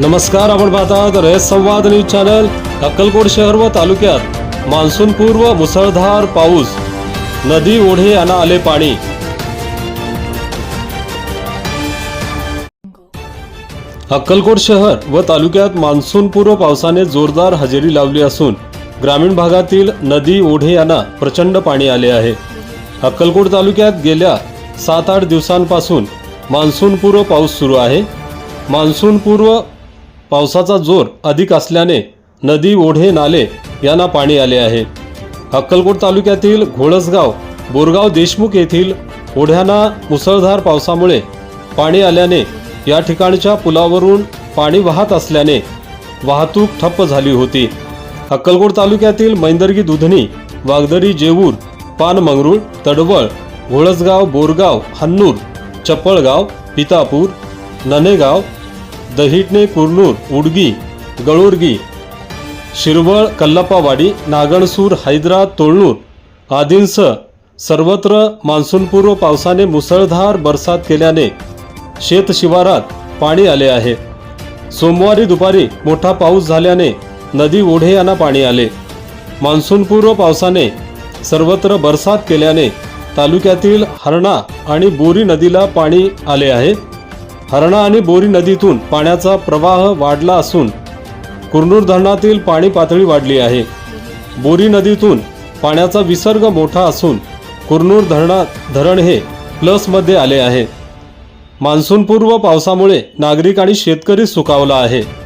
नमस्कार आपण पाहतात रयत संवाद न्यूज चॅनल अक्कलकोट शहर व तालुक्यात मान्सूनपूर्व मुसळधार पाऊस नदी ओढे यांना आले पाणी. अक्कलकोट शहर व तालुक्यात मान्सूनपूर्व पावसाने जोरदार हजेरी लावली असून ग्रामीण भागातील नदी ओढे यांना प्रचंड पाणी आले आहे. अक्कलकोट तालुक्यात गेल्या सात आठ दिवसांपासून मान्सूनपूर्व पाऊस सुरू आहे. मान्सूनपूर्व पावसाचा जोर अधिक असल्याने नदी ओढे नाले यांना पाणी आले आहे. अक्कलकोट तालुक्यातील घोळसगाव बोरगाव देशमुख येथील ओढ्यांना मुसळधार पावसामुळे पाणी आल्याने या ठिकाणच्या पुलावरून पाणी वाहत असल्याने वाहतूक ठप्प झाली होती. अक्कलकोट तालुक्यातील मैंदर्गी दुधनी वागदरी जेऊर पानमंगरूळ तडवळ घोळसगाव बोरगाव हन्नूर चप्पळगाव पितापूर ननेगाव दहिटणे कुरनूर उडगी गळुर्गी शिरवळ कल्लप्पावाडी नागणसूर हैदरा तोळणूर आदींसह सर्वत्र मान्सूनपूर्व पावसाने मुसळधार बरसात केल्याने शेतशिवारात पाणी आले आहे. सोमवारी दुपारी मोठा पाऊस झाल्याने नदी ओढे यांना पाणी आले. मान्सूनपूर्व पावसाने सर्वत्र बरसात केल्याने तालुक्यातील हरणा आणि बोरी नदीला पाणी आले आहे. हरणा आणि बोरी नदीतून पाण्याचा प्रवाह वाढला असून कुरनूर धरणातील पाणी पातळी वाढली आहे. बोरी नदीतून पाण्याचा विसर्ग मोठा असून कुरनूर धरणा धरण हे प्लसमध्ये आले आहे. मान्सूनपूर्व पावसामुळे नागरिक आणि शेतकरी सुकावला आहे.